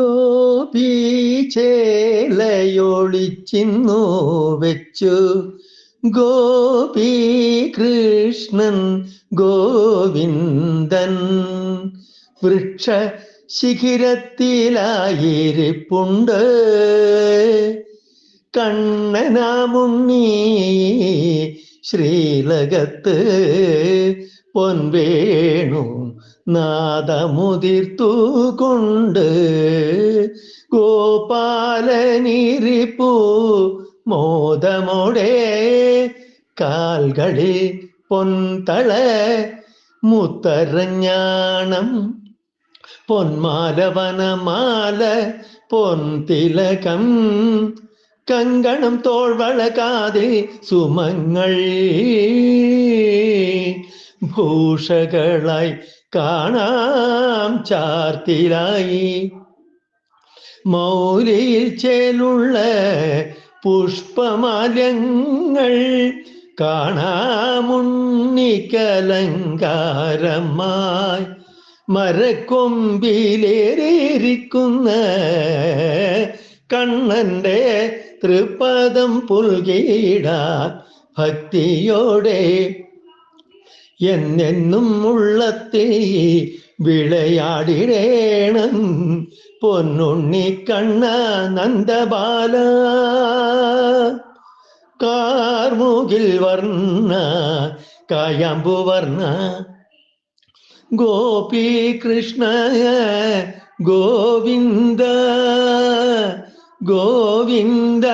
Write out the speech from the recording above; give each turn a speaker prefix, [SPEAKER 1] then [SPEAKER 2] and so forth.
[SPEAKER 1] ഗോപീചേലയൊളിച്ചിന്നു വെച്ചു. ഗോപി കൃഷ്ണൻ ഗോവിന്ദൻ. വൃക്ഷ ശിഖിരത്തിലായിരിപ്പുണ്ട്. കണ്ണനാമുണ്ണി ശ്രീലകത്ത് പൊൻവേണു നാദമുതിർത്തു കൊണ്ട് ഗോപാലനിരിപ്പു മോദമോടെ കാൽകളിൽ പൊൻതള മുത്തരഞ്ഞാണം പൊന്മാല വനമാല പൊൻതിലകം കങ്കണം തോൾവളകാതെ സുമങ്ങൾ ഭൂഷകളായി കാണാം ചാർത്തിലായി. മൗലിയിൽ ചേലുള്ള പുഷ്പമാലങ്ങൾ കാണാമുണ്ണിക്കലങ്കാരമായി മരക്കൊമ്പിലേറിയിരിക്കുന്ന കണ്ണന്റെ തൃപദം പുൽകീട ഭക്തിയോടെ എന്നെന്നും ഉള്ളത്തെ വിളയാടിരേണം. പൊന്നുണ്ണി കണ്ണ നന്ദബാല. കാർമുകിൽ വർണ കായാമ്പു വർണ. ഗോപി കൃഷ്ണ ഗോവിന്ദ ഗോവിന്ദ